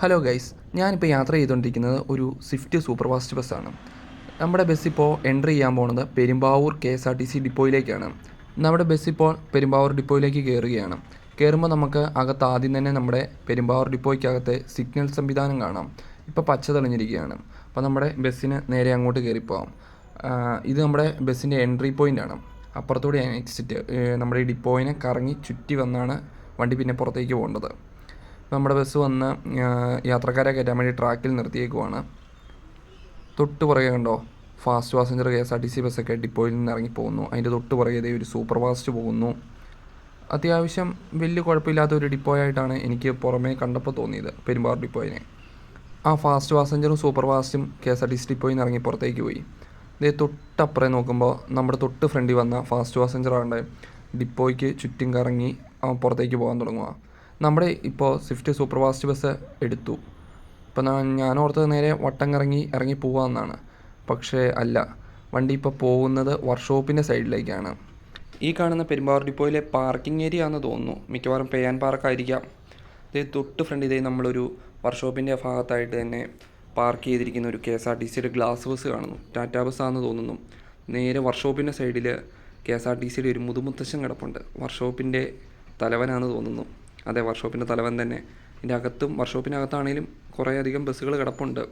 Hello guys ഞാനിപ്പോൾ യാത്ര ചെയ്തുകൊണ്ടിരിക്കുന്നത് ഒരു സ്വിഫ്റ്റ് സൂപ്പർ ഫാസ്റ്റ് ബസ്സാണ് നമ്മുടെ ബസ് ഇപ്പോൾ എൻട്രി ചെയ്യാൻ പോകുന്നത് Perumbavoor K S R T C ഡിപ്പോയിലേക്കാണ് നമ്മുടെ ബസ് ഇപ്പോൾ പെരുമ്പാവൂർ ഡിപ്പോയിലേക്ക് കയറുകയാണ് കയറുമ്പോൾ നമുക്ക് അകത്ത് ആദ്യം തന്നെ നമ്മുടെ പെരുമ്പാവൂർ ഡിപ്പോയ്ക്കകത്തെ സിഗ്നൽ സംവിധാനം കാണാം. ഇപ്പോൾ പച്ച തെളിഞ്ഞിരിക്കുകയാണ്. അപ്പോൾ നമ്മുടെ ബസ്സിന് നേരെ അങ്ങോട്ട് കയറിപ്പോവാം ഇത് നമ്മുടെ ബസ്സിന്റെ എൻട്രി പോയിന്റ് ആണ്. അപ്പുറത്തൂടെയാണ് എക്സിറ്റ് നമ്മുടെ ഡിപ്പോയിനെ കറങ്ങി ചുറ്റി വന്നാണ് വണ്ടി പിന്നെ പുറത്തേക്ക് പോകേണ്ടത്. നമ്മുടെ ബസ് വന്ന് യാത്രക്കാരെ കയറ്റാൻ വേണ്ടി ട്രാക്കിൽ നിർത്തിയേക്കുവാണ്. തൊട്ട് പുറകെ കണ്ടോ? Fast passenger K S R T C ബസ്സൊക്കെ ഡിപ്പോയിൽ നിന്ന് ഇറങ്ങി പോകുന്നു. അതിന്റെ തൊട്ട് പുറകെ ഒരു സൂപ്പർ ഫാസ്റ്റ് പോകുന്നു. അത്യാവശ്യം വലിയ കുഴപ്പമില്ലാത്ത ഒരു ഡിപ്പോ ആയിട്ടാണ് എനിക്ക് പുറമേ കണ്ടപ്പോൾ തോന്നിയത് പെരുമ്പാർ ഡിപ്പോയിനെ. ആ ഫാസ്റ്റ് പാസഞ്ചറും super ഫാസ്റ്റും K S R T C ഡിപ്പോയിൽ നിന്ന് ഇറങ്ങി പുറത്തേക്ക് പോയി. ഇതേ തൊട്ടപ്പുറേ നോക്കുമ്പോൾ നമ്മുടെ തൊട്ട് ഫ്രണ്ടിൽ വന്ന ഫാസ്റ്റ് പാസഞ്ചറാണ്ട് ഡിപ്പോയ്ക്ക് ചുറ്റും കറങ്ങി പുറത്തേക്ക് പോകാൻ തുടങ്ങുക. നമ്മുടെ ഇപ്പോൾ സ്വിഫ്റ്റ് സൂപ്പർ ഫാസ്റ്റ് ബസ് എടുത്തു. ഇപ്പം ഞാൻ ഓർത്തത് നേരെ വട്ടം കറങ്ങി ഇറങ്ങി പോകാമെന്നാണ് പക്ഷേ അല്ല വണ്ടി ഇപ്പോൾ പോകുന്നത് വർക്ക്ഷോപ്പിന്റെ സൈഡിലേക്കാണ്. ഈ കാണുന്ന പെരുമ്പാവൂർ ഡിപ്പോയിലെ പാർക്കിംഗ് ഏരിയ ആണെന്ന് തോന്നുന്നു. മിക്കവാറും പേയാൻ പാർക്കായിരിക്കാം. ഇത് തൊട്ട് ഫ്രണ്ട് ഇതേ നമ്മളൊരു വർക്ക്ഷോപ്പിന്റെ ഭാഗത്തായിട്ട് തന്നെ പാർക്ക് ചെയ്തിരിക്കുന്ന ഒരു കെ എസ് ആർ ടി സിയുടെ ഗ്ലാസ് ബസ് കാണുന്നു. ടാറ്റാ ബസ്സാണെന്ന് തോന്നുന്നു. നേരെ വർക്ക്ഷോപ്പിന്റെ സൈഡിൽ കെ എസ് ആർ ടി സിയുടെ ഒരു മുതുമുത്തശ്ശൻ കിടപ്പുണ്ട്. വർക്ക്ഷോപ്പിന്റെ തലവനാണെന്ന് തോന്നുന്നു. അതെ വർക്ക്ഷോപ്പിന്റെ തലവൻ തന്നെ. ഇതിന്റെ അകത്തും വർക്ക്ഷോപ്പിനകത്താണെങ്കിലും കുറേയധികം ബസ്സുകൾ കിടപ്പുണ്ട്.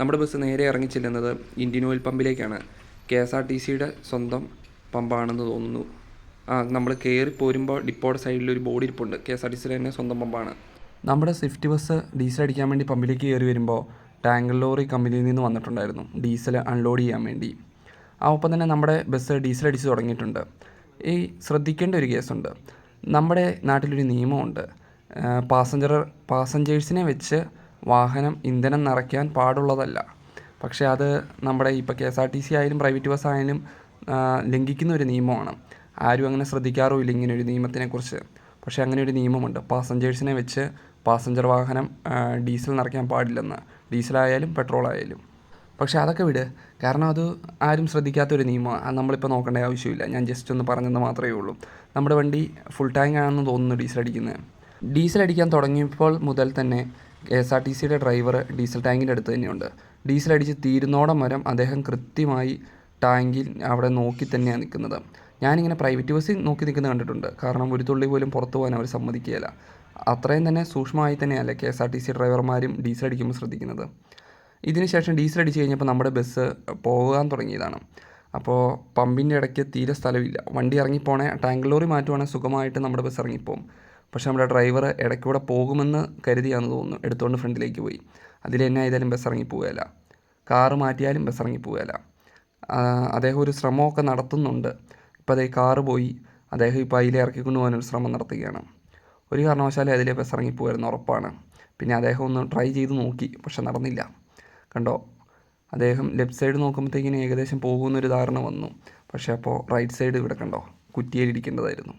നമ്മുടെ ബസ് നേരെ ഇറങ്ങി ചെല്ലുന്നത് ഇന്ത്യൻ ഓയിൽ പമ്പിലേക്കാണ്. കെ എസ് ആർ ടി സിയുടെ സ്വന്തം പമ്പാണെന്ന് തോന്നുന്നു. ആ നമ്മൾ കയറി പോരുമ്പോൾ ഡിപ്പോയുടെ സൈഡിൽ ഒരു ബോർഡ് ഇരിപ്പുണ്ട്. കെ എസ് ആർ ടി സിയുടെ തന്നെ സ്വന്തം പമ്പാണ്. നമ്മുടെ സ്വിഫ്റ്റ് ബസ് ഡീസൽ അടിക്കാൻ വേണ്ടി പമ്പിലേക്ക് കയറി വരുമ്പോൾ ടാങ്കർ ലോറി കമ്പനിയിൽ നിന്ന് വന്നിട്ടുണ്ടായിരുന്നു. ഡീസൽ അൺലോഡ് ചെയ്യാൻ വേണ്ടി. ആ ഒപ്പം തന്നെ നമ്മുടെ ബസ് ഡീസൽ അടിച്ച് തുടങ്ങിയിട്ടുണ്ട്. ഈ ശ്രദ്ധിക്കേണ്ട ഒരു കേസുണ്ട്. നമ്മുടെ നാട്ടിലൊരു നിയമമുണ്ട്. പാസഞ്ചർ പാസഞ്ചേഴ്സിനെ വെച്ച് വാഹനം ഇന്ധനം നിറയ്ക്കാൻ പാടുള്ളതല്ല. പക്ഷേ അത് നമ്മുടെ ഇപ്പോൾ K S R T C ആയാലും പ്രൈവറ്റ് ബസ് ആയാലും ലംഘിക്കുന്ന ഒരു നിയമമാണ്. ആരും അങ്ങനെ ശ്രദ്ധിക്കാറുമില്ല ഇങ്ങനെ ഒരു നിയമത്തിനെക്കുറിച്ച്. പക്ഷേ അങ്ങനെ ഒരു നിയമമുണ്ട്. പാസഞ്ചേഴ്സിനെ വെച്ച് പാസഞ്ചർ വാഹനം ഡീസൽ നിറയ്ക്കാൻ പാടില്ലെന്ന്. ഡീസലായാലും പെട്രോൾ ആയാലും പക്ഷേ അതൊക്കെ വിട്. കാരണം അത് ആരും ശ്രദ്ധിക്കാത്തൊരു നിയമം. നമ്മളിപ്പോൾ നോക്കേണ്ട ആവശ്യമില്ല. ഞാൻ ജസ്റ്റ് ഒന്ന് പറഞ്ഞെന്ന് മാത്രമേ ഉള്ളൂ. നമ്മുടെ വണ്ടി ഫുൾ ടാങ്ക് ആണെന്ന് തോന്നുന്നു ഡീസൽ അടിക്കുന്നത് ഡീസൽ അടിക്കാൻ തുടങ്ങിയപ്പോൾ മുതൽ തന്നെ കെ എസ് ആർ ടി സിയുടെ ഡ്രൈവർ ഡീസൽ ടാങ്കിന്റെ അടുത്ത് തന്നെയുണ്ട്. ഡീസൽ അടിച്ച് തീരുന്നോടം വരം അദ്ദേഹം കൃത്യമായി ടാങ്കിൽ അവിടെ നോക്കി തന്നെയാണ് നിൽക്കുന്നത്. ഞാനിങ്ങനെ പ്രൈവറ്റ് ബസ്സിൽ നോക്കി നിൽക്കുന്നത് കണ്ടിട്ടുണ്ട്. കാരണം ഒരു തുള്ളി പോലും പുറത്തു പോകാൻ അവർ സമ്മതിക്കുകയില്ല. അത്രയും തന്നെ സൂക്ഷ്മമായി തന്നെയല്ലേ K S R T C ഡ്രൈവർമാരും diesel അടിക്കുമ്പോൾ ശ്രദ്ധിക്കുന്നത്. ഇതിന് ശേഷം ഡീസൽ അടിച്ച് കഴിഞ്ഞപ്പോൾ നമ്മുടെ ബസ് പോകാൻ തുടങ്ങിയതാണ്. അപ്പോൾ പമ്പിന്റെ ഇടയ്ക്ക് തീരെ സ്ഥലമില്ല. വണ്ടി ഇറങ്ങിപ്പോണേ ടാങ്ക് ലോറി മാറ്റുവാണെങ്കിൽ സുഖമായിട്ട് നമ്മുടെ ബസ് ഇറങ്ങിപ്പോകും പക്ഷേ നമ്മുടെ ഡ്രൈവർ ഇടയ്ക്കൂടെ പോകുമെന്ന് കരുതിയാണെന്ന് തോന്നുന്നു. എടുത്തുകൊണ്ട് ഫ്രണ്ടിലേക്ക് പോയി. അതിൽ തന്നെ ആയതായാലും ബസ് ഇറങ്ങി പോവുകയില്ല കാറ് മാറ്റിയാലും ബസ് ഇറങ്ങി പോവുകയില്ല ആ, അദ്ദേഹം ഒരു ശ്രമമൊക്കെ നടത്തുന്നുണ്ട്. ഇപ്പോൾ അതേ കാറ് പോയി. അദ്ദേഹം ഇപ്പോൾ അതിലെ ഇറക്കിക്കൊണ്ട് പോകാനൊരു ശ്രമം നടത്തുകയാണ്. ഒരു കാരണവശാലും അതിലെ ബസ് ഇറങ്ങിപ്പോയിരുന്നു ഉറപ്പാണ്. പിന്നെ അദ്ദേഹം ഒന്ന് ട്രൈ ചെയ്ത് നോക്കി. പക്ഷെ നടന്നില്ല. കണ്ടോ? അദ്ദേഹം ലെഫ്റ്റ് സൈഡ് നോക്കുമ്പോഴത്തേക്കിന് ഏകദേശം പോകുന്നൊരു ധാരണ വന്നു. പക്ഷേ അപ്പോൾ റൈറ്റ് സൈഡ് ഇവിടെ കണ്ടോ? കുറ്റിയിലിരിക്കേണ്ടതായിരുന്നു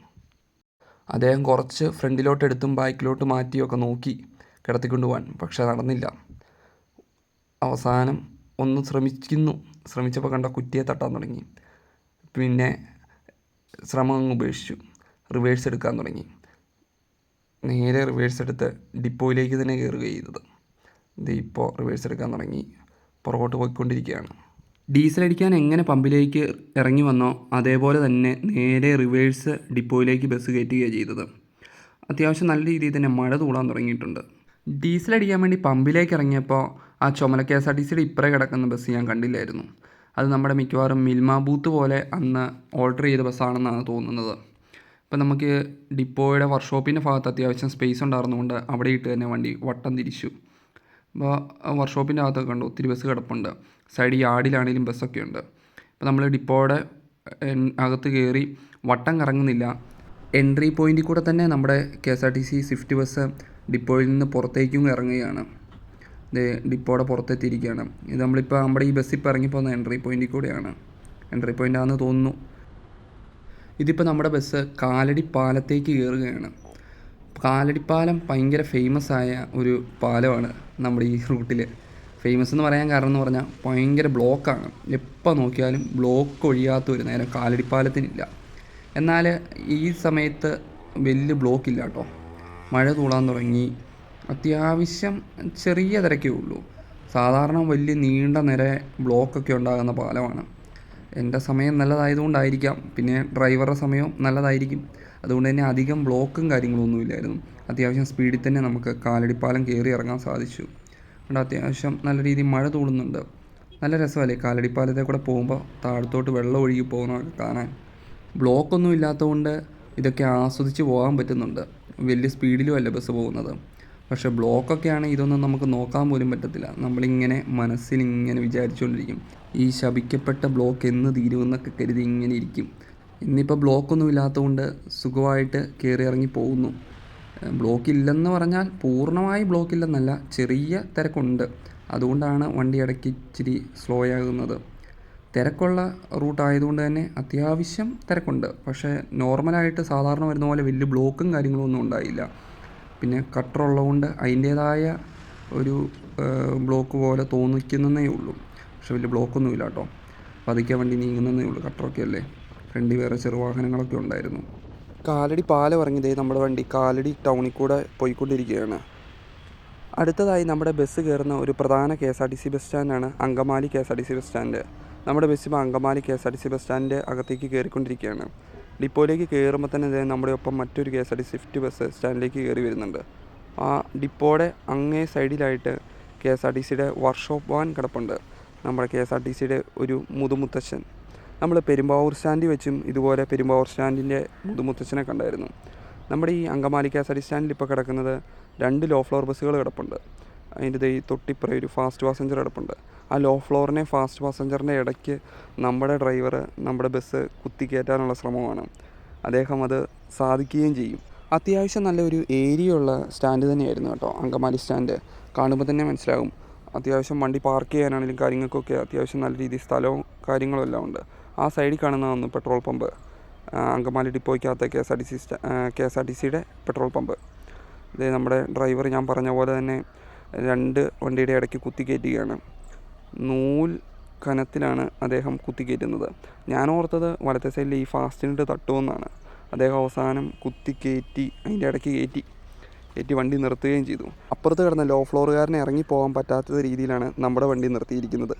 അദ്ദേഹം കുറച്ച് ഫ്രണ്ടിലോട്ട് എടുത്തും ബാക്കിലോട്ട് മാറ്റിയൊക്കെ നോക്കി കിടത്തിക്കൊണ്ട് പോകാൻ പക്ഷെ നടന്നില്ല. അവസാനം ഒന്ന് ശ്രമിക്കുന്നു. ശ്രമിച്ചപ്പോൾ കണ്ട കുറ്റിയെ തട്ടാൻ തുടങ്ങി. പിന്നെ ശ്രമം അങ്ങ് ഉപേക്ഷിച്ചു. റിവേഴ്സ് എടുക്കാൻ തുടങ്ങി. നേരെ റിവേഴ്സ് എടുത്ത് ഡിപ്പോയിലേക്ക് തന്നെ കയറുക ചെയ്തത്. ഇത് ഇപ്പോൾ റിവേഴ്സ് എടുക്കാൻ തുടങ്ങി. പുറകോട്ട് പോയിക്കൊണ്ടിരിക്കുകയാണ്. ഡീസൽ അടിക്കാൻ എങ്ങനെ പമ്പിലേക്ക് ഇറങ്ങി വന്നോ അതേപോലെ തന്നെ നേരെ റിവേഴ്സ് ഡിപ്പോയിലേക്ക് ബസ് കയറ്റുകയാണ് ചെയ്തത്. അത്യാവശ്യം നല്ല രീതിയിൽ തന്നെ മഴ തൂടാൻ തുടങ്ങിയിട്ടുണ്ട്. ഡീസൽ അടിക്കാൻ വേണ്ടി പമ്പിലേക്ക് ഇറങ്ങിയപ്പോൾ ആ ചുമല കെ എസ് ആർ ടി സിയുടെ ഇപ്പറേ കിടക്കുന്ന ബസ് ഞാൻ കണ്ടില്ലായിരുന്നു. അത് നമ്മുടെ മിക്കവാറും മിൽമ ബൂത്ത് പോലെ അന്ന് ഓർഡർ ചെയ്ത ബസ്സാണെന്നാണ് തോന്നുന്നത്. ഇപ്പം നമുക്ക് ഡിപ്പോയുടെ വർക്ക്ഷോപ്പിന്റെ ഭാഗത്ത് അത്യാവശ്യം സ്പേസ് ഉണ്ടായിരുന്നുകൊണ്ട് അവിടെ ഇട്ട് തന്നെ വണ്ടി വട്ടം തിരിച്ചു. വർക്ക്ഷോപ്പിന്റെ അകത്തൊക്കെ ഉണ്ട് ഒത്തിരി ബസ് കിടപ്പുണ്ട്. സൈഡ് യാർഡിലാണെങ്കിലും ബസ്സൊക്കെ ഉണ്ട് അപ്പോൾ നമ്മൾ ഡിപ്പോയുടെ അകത്ത് കയറി വട്ടം കറങ്ങുന്നില്ല. എൻട്രി പോയിന്റിൽ കൂടെ തന്നെ നമ്മുടെ K S R T C swift bus ഡിപ്പോയിൽ നിന്ന് പുറത്തേക്കും ഇറങ്ങുകയാണ്. ഇത് ഡിപ്പോയുടെ പുറത്തെത്തിയിരിക്കുകയാണ്. ഇത് നമ്മളിപ്പോൾ നമ്മുടെ ഈ ബസ്സിൽ ഇപ്പോൾ ഇറങ്ങിപ്പോകുന്ന എൻട്രി പോയിന്റിൽ കൂടെയാണ്. എൻട്രി പോയിന്റ് ആണെന്ന് തോന്നുന്നു. ഇതിപ്പോൾ നമ്മുടെ ബസ് കാലടി പാലത്തേക്ക് കയറുകയാണ്. കാലടിപ്പാലം ഭയങ്കര ഫേമസ് ആയ ഒരു പാലമാണ് നമ്മുടെ ഈ റൂട്ടിൽ ഫേമസ് എന്ന് പറയാൻ കാരണം എന്ന് പറഞ്ഞാൽ ഭയങ്കര ബ്ലോക്കാണ് എപ്പോൾ നോക്കിയാലും ബ്ലോക്ക് ഒഴിയാത്ത ഒരു നേരം കാലടിപ്പാലത്തിനില്ല. എന്നാൽ ഈ സമയത്ത് വലിയ ബ്ലോക്കില്ല കേട്ടോ മഴ തൂളാൻ തുടങ്ങി. അത്യാവശ്യം ചെറിയ തിരക്കേ ഉള്ളൂ. സാധാരണ വലിയ നീണ്ട നിര ബ്ലോക്കൊക്കെ ഉണ്ടാകുന്ന പാലമാണ്. എന്റെ സമയം നല്ലതായതുകൊണ്ടായിരിക്കാം. പിന്നെ ഡ്രൈവറുടെ സമയവും നല്ലതായിരിക്കും. അതുകൊണ്ട് തന്നെ അധികം ബ്ലോക്കും കാര്യങ്ങളൊന്നും ഇല്ലായിരുന്നു. അത്യാവശ്യം സ്പീഡിൽ തന്നെ നമുക്ക് കാലടിപ്പാലം കയറി ഇറങ്ങാൻ സാധിച്ചു. അതുകൊണ്ട് അത്യാവശ്യം നല്ല രീതിയിൽ മഴ തൂളുന്നുണ്ട് നല്ല രസമല്ലേ കാലടിപ്പാലത്തെ കൂടെ പോകുമ്പോൾ താഴത്തോട്ട് വെള്ളം ഒഴുകി പോകുന്നതൊക്കെ കാണാൻ. ബ്ലോക്കൊന്നും ഇല്ലാത്തതുകൊണ്ട് ഇതൊക്കെ ആസ്വദിച്ച് പോകാൻ പറ്റുന്നുണ്ട്. വലിയ സ്പീഡിലും അല്ല ബസ് പോകുന്നത്. പക്ഷേ ബ്ലോക്കൊക്കെ ആണെങ്കിൽ ഇതൊന്നും നമുക്ക് നോക്കാൻ പോലും പറ്റത്തില്ല. നമ്മളിങ്ങനെ മനസ്സിൽ ഇങ്ങനെ വിചാരിച്ചുകൊണ്ടിരിക്കും. ഈ ശപിക്കപ്പെട്ട ബ്ലോക്ക് എന്ന് തീരുമെന്നൊക്കെ കരുതി ഇങ്ങനെ ഇരിക്കും. ഇന്നിപ്പോൾ ബ്ലോക്കൊന്നും ഇല്ലാത്തതുകൊണ്ട് സുഖമായിട്ട് കയറി ഇറങ്ങി പോകുന്നു. ബ്ലോക്ക് ഇല്ലെന്ന് പറഞ്ഞാൽ പൂർണമായി ബ്ലോക്ക് ഇല്ലെന്നല്ല ചെറിയ തിരക്കുണ്ട്. അതുകൊണ്ടാണ് വണ്ടി ഇടയ്ക്ക് ഇച്ചിരി സ്ലോ ആകുന്നത്. തിരക്കുള്ള റൂട്ട് ആയതുകൊണ്ട് തന്നെ അത്യാവശ്യം തിരക്കുണ്ട്. പക്ഷേ നോർമലായിട്ട് സാധാരണ വരുന്ന പോലെ വലിയ ബ്ലോക്കും കാര്യങ്ങളും ഒന്നും ഉണ്ടായില്ല. പിന്നെ കട്ടർ ഉള്ളതുകൊണ്ട് അതിന്റേതായ ഒരു ബ്ലോക്ക് പോലെ തോന്നിക്കുന്നതേ ഉള്ളൂ. പക്ഷെ വലിയ ബ്ലോക്കൊന്നുമില്ല കേട്ടോ. പതുക്കെ വണ്ടി നീങ്ങുന്നതേ ഉള്ളൂ കട്ടറൊക്കെ അല്ലേ? ഫ്രണ്ടിൽ വേറെ ചെറുവാഹനങ്ങളൊക്കെ ഉണ്ടായിരുന്നു. കാലടി പാലം ഇറങ്ങിയതേ നമ്മുടെ വണ്ടി കാലടി ടൗണിൽ കൂടെ പോയിക്കൊണ്ടിരിക്കുകയാണ്. അടുത്തതായി നമ്മുടെ ബസ് കയറുന്ന ഒരു പ്രധാന K S R T C bus സ്റ്റാൻഡാണ് Angamaly K S R T C bus stand നമ്മുടെ ബസ് ഇപ്പോൾ Angamaly K S R T C bus സ്റ്റാൻഡിന്റെ അകത്തേക്ക് കയറിക്കൊണ്ടിരിക്കുകയാണ്. ഡിപ്പോയിലേക്ക് കയറുമ്പോൾ തന്നെ ഇതേ നമ്മുടെ ഒപ്പം മറ്റൊരു K S R T swift bus സ്റ്റാൻഡിലേക്ക് കയറി വരുന്നുണ്ട്. ആ ഡിപ്പോയുടെ അങ്ങേ സൈഡിലായിട്ട് കെ എസ് ആർ ടി സിയുടെ വർക്ക്ഷോപ്പ് വാൻ കിടപ്പുണ്ട്. നമ്മുടെ കെ എസ് ആർ ടി സിയുടെ ഒരു മുതുമുത്തച്ഛൻ നമ്മൾ പെരുമ്പാവൂർ സ്റ്റാൻഡിൽ വെച്ചും ഇതുപോലെ പെരുമ്പാവൂർ സ്റ്റാൻഡിന്റെ മുതുമുത്തച്ഛനെ കണ്ടായിരുന്നു. നമ്മുടെ ഈ അങ്കമാലി കെ എസ് ആർ സ്റ്റാൻഡിൽ ഇപ്പോൾ കിടക്കുന്നത് രണ്ട് ലോ ഫ്ലോർ ബസ്സുകൾ കിടപ്പുണ്ട്. അതിന്റെ ഈ തൊട്ടിപ്പുറം ഒരു ഫാസ്റ്റ് പാസഞ്ചർ കിടപ്പുണ്ട്. ആ ലോ ഫ്ലോറിനെ ഫാസ്റ്റ് പാസഞ്ചറിന്റെ ഇടയ്ക്ക് നമ്മുടെ ഡ്രൈവർ നമ്മുടെ ബസ് കുത്തിക്കയറ്റാനുള്ള ശ്രമമാണ്. അദ്ദേഹം അത് സാധിക്കുകയും ചെയ്യും. അത്യാവശ്യം നല്ലൊരു ഏരിയ ഉള്ള സ്റ്റാൻഡ് തന്നെയായിരുന്നു കേട്ടോ അങ്കമാലി സ്റ്റാൻഡ്. കാണുമ്പോൾ തന്നെ മനസ്സിലാകും. അത്യാവശ്യം വണ്ടി പാർക്ക് ചെയ്യാനാണെങ്കിലും കാര്യങ്ങൾക്കൊക്കെ അത്യാവശ്യം നല്ല രീതിയിൽ സ്ഥലവും കാര്യങ്ങളും എല്ലാം ഉണ്ട്. ആ സൈഡിൽ കാണുന്നതാണ് petrol pump Angamaly ഡിപ്പോയ്ക്കകത്ത് K S R T C K S R T സിയുടെ പെട്രോൾ പമ്പ്. ഇത് നമ്മുടെ ഡ്രൈവർ ഞാൻ പറഞ്ഞ പോലെ തന്നെ രണ്ട് വണ്ടിയുടെ ഇടയ്ക്ക് കുത്തിക്കയറ്റുകയാണ്. നൂൽ കനത്തിലാണ് അദ്ദേഹം കുത്തിക്കയറ്റുന്നത്. ഞാൻ ഓർത്തത് വലത്തെ സൈഡിൽ ഈ ഫാസ്റ്റിനിട്ട് തട്ടുമെന്നാണ്. അദ്ദേഹം അവസാനം കുത്തിക്കയറ്റി അതിന്റെ ഇടയ്ക്ക് കയറ്റി കയറ്റി വണ്ടി നിർത്തുകയും ചെയ്തു. അപ്പുറത്ത് കിടന്ന ലോ ഫ്ലോറുകാരനെ ഇറങ്ങി പോകാൻ പറ്റാത്ത രീതിയിലാണ് നമ്മുടെ വണ്ടി നിർത്തിയിരിക്കുന്നത്.